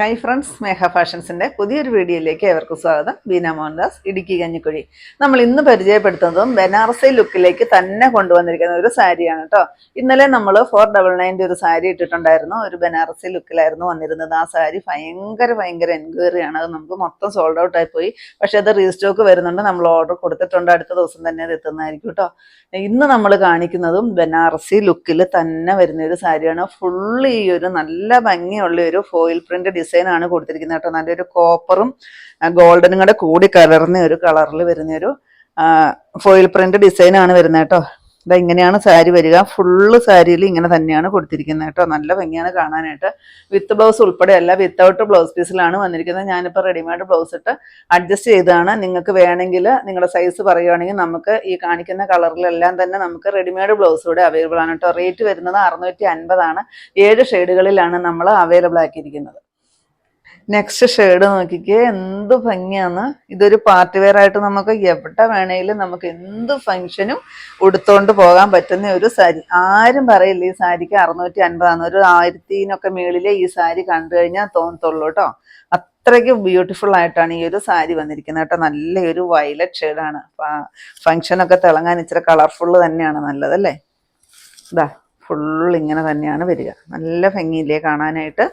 Hi friends സ്നേഹ ഫാഷൻസിന്റെ പുതിയൊരു വീഡിയോയിലേക്ക് ഏവർക്കും സ്വാഗതം. ബീന മോഹൻദാസ് ഇടുക്കി കഞ്ഞിക്കുഴി. നമ്മൾ ഇന്ന് പരിചയപ്പെടുത്തുന്നതും ബനാറസി ലുക്കിലേക്ക് തന്നെ കൊണ്ടുവന്നിരിക്കുന്ന ഒരു സാരിയാണ് കേട്ടോ ഇന്നലെ നമ്മൾ ഫോർ ഡബിൾ നയന്റെ ഒരു സാരി ഇട്ടിട്ടുണ്ടായിരുന്നു. ഒരു ബനാറസി ലുക്കിലായിരുന്നു വന്നിരുന്നത്. ആ സാരി ഭയങ്കര ഭയങ്കര എൻക്വയറി ആണ്. അത് നമുക്ക് മൊത്തം സോൾഡ് ഔട്ട് ആയി പോയി. പക്ഷെ അത് റീസ്റ്റോക്ക് വരുന്നുണ്ട്. നമ്മൾ ഓർഡർ കൊടുത്തിട്ടുണ്ട്. അടുത്ത ദിവസം തന്നെ അത് എത്തുന്നതായിരിക്കും കേട്ടോ ഇന്ന് നമ്മൾ കാണിക്കുന്നതും ബനാറസി ലുക്കിൽ തന്നെ വരുന്ന ഒരു സാരിയാണ്. ഫുള്ള് ഈ ഒരു നല്ല ഭംഗിയുള്ള ഒരു ഫോയിൽ പ്രിന്റ് ഡിസൈൻ ആണ് കൊടുത്തിരിക്കുന്നത് കേട്ടോ. നല്ലൊരു കോപ്പറും ഗോൾഡനും കൂടെ കൂടി കലർന്ന ഒരു കളറിൽ വരുന്ന ഒരു ഫോയിൽ പ്രിന്റ് ഡിസൈൻ ആണ് വരുന്നത് കേട്ടോ. ഇതാ ഇങ്ങനെയാണ് സാരി വരിക. ഫുള്ള് സാരിയിൽ ഇങ്ങനെ തന്നെയാണ് കൊടുത്തിരിക്കുന്നത് കേട്ടോ. നല്ല ഭംഗിയാണ് കാണാനായിട്ട്. വിത്ത് ബ്ലൗസ് ഉൾപ്പെടെ അല്ല വിത്തൗട്ട് ബ്ലൗസ് പീസിലാണ് വന്നിരിക്കുന്നത്. ഞാനിപ്പോൾ റെഡിമെയ്ഡ് ബ്ലൗസ് ഇട്ട് അഡ്ജസ്റ്റ് ചെയ്തതാണ്. നിങ്ങൾക്ക് വേണമെങ്കിൽ നിങ്ങളുടെ സൈസ് പറയുകയാണെങ്കിൽ നമുക്ക് ഈ കാണിക്കുന്ന കളറിലെല്ലാം തന്നെ നമുക്ക് റെഡിമെയ്ഡ് ബ്ലൗസ് കൂടെ അവൈലബിൾ ആണ് കേട്ടോ. റേറ്റ് വരുന്നത് അറുന്നൂറ്റി അൻപതാണ്. ഏഴ് ഷെയ്ഡുകളിലാണ് നമ്മൾ അവൈലബിൾ ആക്കിയിരിക്കുന്നത്. നെക്സ്റ്റ് ഷെയ്ഡ് നോക്കിക്കേ എന്ത് ഭംഗിയാണ്. ഇതൊരു പാർട്ടി വെയർ ആയിട്ട് നമുക്ക് എവിടെ വേണേലും നമുക്ക് എന്ത് ഫംഗ്ഷനും ഉടുത്തോണ്ട് പോകാൻ പറ്റുന്ന ഒരു സാരി. ആരും പറയില്ല ഈ സാരിക്ക് അറുന്നൂറ്റി അൻപതാണ് ഒരു ആയിരത്തിനൊക്കെ മേളിലെ ഈ സാരി കണ്ടു കഴിഞ്ഞാൽ തോന്നത്തുള്ളൂ കേട്ടോ. അത്രയ്ക്ക് ബ്യൂട്ടിഫുൾ ആയിട്ടാണ് ഈ ഒരു സാരി വന്നിരിക്കുന്നത് കേട്ടോ. നല്ലൊരു വയലറ്റ് ഷെയ്ഡാണ് ഫംഗ്ഷനൊക്കെ തിളങ്ങാൻ ഇച്ചിരി കളർഫുള്ള് തന്നെയാണ് നല്ലതല്ലേ ഇതാ ഫുൾ ഇങ്ങനെ തന്നെയാണ് വരിക. നല്ല ഭംഗിയില്ലേ കാണാനായിട്ട്?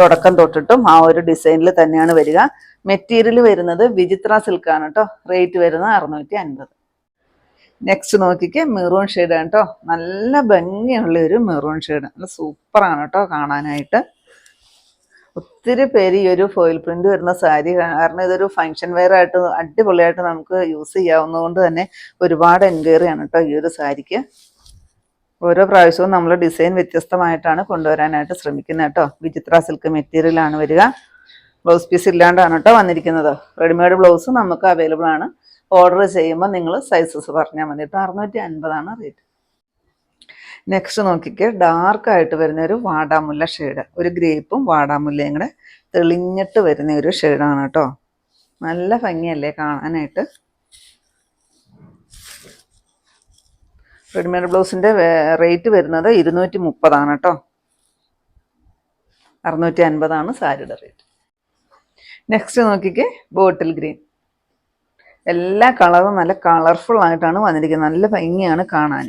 തുടക്കം തൊട്ടിട്ടും ആ ഒരു ഡിസൈനിൽ തന്നെയാണ് വരിക. മെറ്റീരിയൽ വരുന്നത് വിചിത്ര സിൽക്കാണ് കേട്ടോ റേറ്റ് വരുന്നത് അറുന്നൂറ്റി അൻപത് നെക്സ്റ്റ് നോക്കിക്ക് മെറൂൺ ഷെയ്ഡാണ് കേട്ടോ നല്ല ഭംഗിയുള്ള ഒരു മെറൂൺ ഷെയ്ഡ് നല്ല സൂപ്പറാണ് കേട്ടോ കാണാനായിട്ട്. ഒത്തിരി പേര് ഈ ഒരു ഫോയിൽ പ്രിന്റ് വരുന്ന സാരി കാരണം ഇതൊരു ഫങ്ഷൻ വെയർ ആയിട്ട് അടിപൊളിയായിട്ട് നമുക്ക് യൂസ് ചെയ്യാവുന്നതുകൊണ്ട് തന്നെ ഒരുപാട് എൻക്വയറി ആണ് കേട്ടോ ഈ ഒരു സാരിക്ക്. ഓരോ പ്രാവശ്യവും നമ്മൾ ഡിസൈൻ വ്യത്യസ്തമായിട്ടാണ് കൊണ്ടുവരാനായിട്ട് ശ്രമിക്കുന്നത് കേട്ടോ. വിചിത്ര സിൽക്ക് മെറ്റീരിയൽ ആണ് വരിക. ബ്ലൗസ് പീസ് ഇല്ലാണ്ടാണ് കേട്ടോ വന്നിരിക്കുന്നത്. റെഡിമെയ്ഡ് ബ്ലൗസ് നമുക്ക് അവൈലബിൾ ആണ്. ഓർഡർ ചെയ്യുമ്പോൾ നിങ്ങൾ സൈസസ് പറഞ്ഞാൽ മതി കേട്ടോ. അറുന്നൂറ്റി അൻപതാണ് റേറ്റ് നെക്സ്റ്റ് നോക്കിക്ക് ഡാർക്ക് ആയിട്ട് വരുന്ന ഒരു വാടാമുല്ല ഷെയ്ഡ് ഒരു ഗ്രേപ്പും വാടാമുല്ലയും കൂടെ തെളിഞ്ഞിട്ട് വരുന്ന ഒരു ഷെയ്ഡാണ് കേട്ടോ. നല്ല ഭംഗിയല്ലേ കാണാനായിട്ട്? റെഡിമെയ്ഡ് ബ്ലൗസിന്റെ റേറ്റ് വരുന്നത് ഇരുന്നൂറ്റി മുപ്പതാണ് കേട്ടോ. അറുന്നൂറ്റി അൻപതാണ് സാരിയുടെ റേറ്റ്. നെക്സ്റ്റ് നോക്കിക്കേ ബോട്ടിൽ ഗ്രീൻ. എല്ലാ കളറും നല്ല കളർഫുൾ ആയിട്ടാണ് വന്നിരിക്കുന്നത്. നല്ല ഭംഗിയാണ് കാണാൻ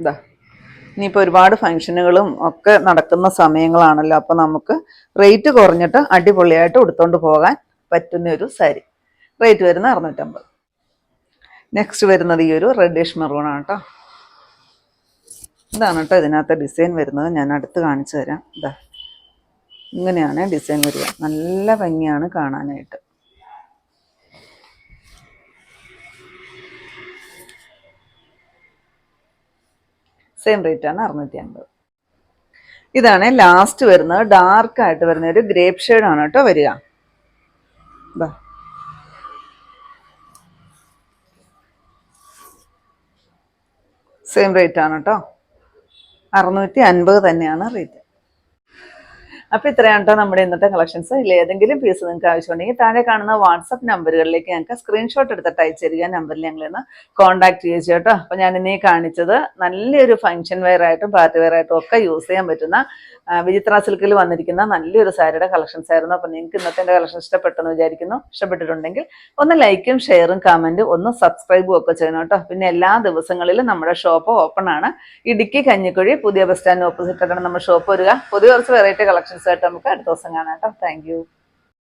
ഇതാ ഇനിയിപ്പോൾ ഒരുപാട് ഫങ്ഷനുകളും ഒക്കെ നടക്കുന്ന സമയങ്ങളാണല്ലോ. അപ്പോൾ നമുക്ക് റേറ്റ് കുറഞ്ഞിട്ട് അടിപൊളിയായിട്ട് ഉടുത്തോണ്ട് പോകാൻ പറ്റുന്ന ഒരു സാരി. റേറ്റ് വരുന്നത് അറുന്നൂറ്റമ്പത് നെക്സ്റ്റ് വരുന്നത് ഈ ഒരു റെഡിഷ് മെറൂൺ ആണ് കേട്ടോ ഇതാണ് കേട്ടോ ഇതിനകത്ത് ഡിസൈൻ വരുന്നത്. ഞാൻ അടുത്ത് കാണിച്ചു തരാം. ഇതാ ഇങ്ങനെയാണ് ഡിസൈൻ വരിക. നല്ല ഭംഗിയാണ് കാണാനായിട്ട്. സെയിം റേറ്റ് ആണ് അറുന്നൂറ്റി അൻപത് ഇതാണ് ലാസ്റ്റ് വരുന്നത്. ഡാർക്ക് ആയിട്ട് വരുന്ന ഒരു ഗ്രേപ്പ് ഷെയ്ഡാണ് കേട്ടോ വരിക. സെയിം റേറ്റ് ആണ് കേട്ടോ അറുന്നൂറ്റി അൻപത് തന്നെയാണ് റേറ്റ് അപ്പോൾ ഇത്രയാണ് കേട്ടോ നമ്മുടെ ഇന്നത്തെ കളക്ഷൻസ് ഇല്ല ഏതെങ്കിലും പീസ് നിങ്ങൾക്ക് ആവശ്യമുണ്ടെങ്കിൽ താഴെ കാണുന്ന വാട്സപ്പ് നമ്പറുകളിലേക്ക് ഞങ്ങൾക്ക് സ്ക്രീൻഷോട്ട് എടുത്തിട്ട് അയച്ചു തരിക നമ്പറിൽ ഞങ്ങൾ ഇന്ന് കോൺടാക്ട് ചെയ്യുക കേട്ടോ അപ്പോൾ ഞാൻ ഇനി കാണിച്ചത് നല്ലൊരു ഫംഗ്ഷൻ വെയർ ആയിട്ടും പാർട്ടി വെയർ ആയിട്ടും ഒക്കെ യൂസ് ചെയ്യാൻ പറ്റുന്ന വിചിത്ര സിൽക്കിൽ വന്നിരിക്കുന്ന നല്ലൊരു സാരിയുടെ കളക്ഷൻസ് ആയിരുന്നു. അപ്പോൾ നിങ്ങൾക്ക് ഇന്നത്തെ കളക്ഷൻ ഇഷ്ടപ്പെട്ടെന്ന് വിചാരിക്കുന്നു. ഇഷ്ടപ്പെട്ടിട്ടുണ്ടെങ്കിൽ ഒന്ന് ലൈക്കും ഷെയറും കമന്റും ഒന്ന് സബ്സ്ക്രൈബും ഒക്കെ ചെയ്യണം കേട്ടോ പിന്നെ എല്ലാ ദിവസങ്ങളിലും നമ്മുടെ ഷോപ്പ് ഓപ്പൺ ആണ്. ഇടുക്കി കഞ്ഞിക്കുഴി പുതിയ ബസ് സ്റ്റാൻഡ് ഓപ്പോസിറ്റ് ആയിട്ടാണ് നമ്മുടെ ഷോപ്പ് വരിക. പുതിയ കുറച്ച് വെറൈറ്റി കളക്ഷൻസ് ആയിട്ട് നമുക്ക് അടുത്ത ദിവസം കാണാം കേട്ടോ. താങ്ക്